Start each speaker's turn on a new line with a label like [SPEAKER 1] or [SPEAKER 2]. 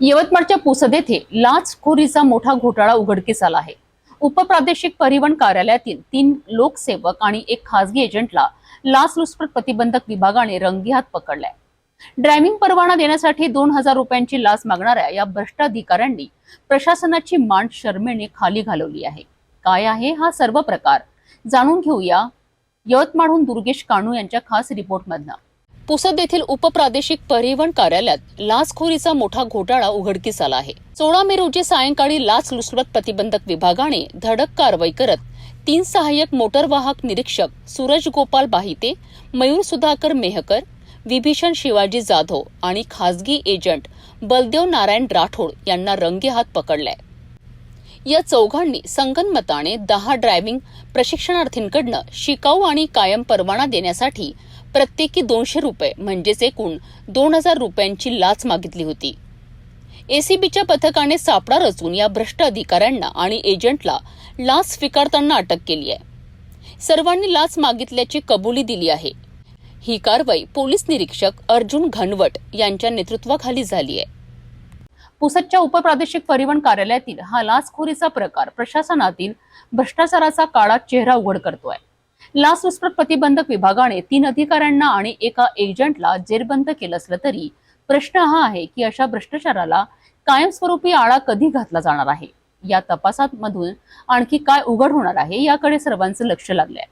[SPEAKER 1] यवतमाळच्या पुसद येथे लाचखोरीचा मोठा घोटाळा उघडकीस आला आहे. उपप्रादेशिक परिवहन कार्यालयातील तीन लोकसेवक आणि एक खासगी एजंटला लाचलुचपत प्रतिबंधक विभागाने रंगीहात पकडलाय. ड्रायव्हिंग परवाना देण्यासाठी दोन हजार रुपयांची लाच मागणाऱ्या या भ्रष्ट अधिकाऱ्यांनी प्रशासनाची मान शर्मेने खाली घालवली आहे. काय आहे हा सर्व प्रकार? जाणून घेऊया यवतमाळहून दुर्गेश काणू यांच्या खास रिपोर्टमधनं. पुसद येथील उपप्रादेशिक परिवहन कार्यालयात लाचखोरीचा मोठा घोटाळा उघडकीस आला आहे. सोळा मे रोजी सायंकाळी लाचलुचपत प्रतिबंधक विभागाने धडक कारवाई करत तीन सहाय्यक मोटर वाहक निरीक्षक सूरज गोपाल बाहिते मयूर सुधाकर मेहकर विभीषण शिवाजी जाधव आणि खासगी एजंट बलदेव नारायण राठोड यांना रंगेहात पकडलाय. या चौघांनी संगनमताने दहा ड्रायव्हिंग प्रशिक्षणार्थींकडनं शिकाऊ आणि कायम परवाना देण्यासाठी प्रत्येकी दोनशे रुपये म्हणजेच एकूण दोन हजार रुपयांची लाच मागितली होती. एसीबीच्या पथकाने सापळा रचून या भ्रष्ट अधिकाऱ्यांना आणि एजंटला लाच स्वीकारताना अटक केली आहे. सर्वांनी लाच मागितल्याची कबुली दिली आहे. ही कारवाई पोलीस निरीक्षक अर्जुन घनवट यांच्या नेतृत्वाखाली झाली आहे. पुसदच्या उपप्रादेशिक परिवहन कार्यालयातील हा लाचखोरीचा प्रकार प्रशासनातील भ्रष्टाचाराचा काळा चेहरा उघड करतोय. लाचलुचपत प्रतिबंधक विभागाने तीन अधिकाऱ्यांना आणि एका एजंटला जेरबंद केलं असलं तरी प्रश्न हा आहे की अशा भ्रष्टाचाराला कायमस्वरूपी आळा कधी घातला जाणार आहे? या तपासात मधून आणखी काय उघड होणार आहे याकडे सर्वांचं लक्ष लागलंय.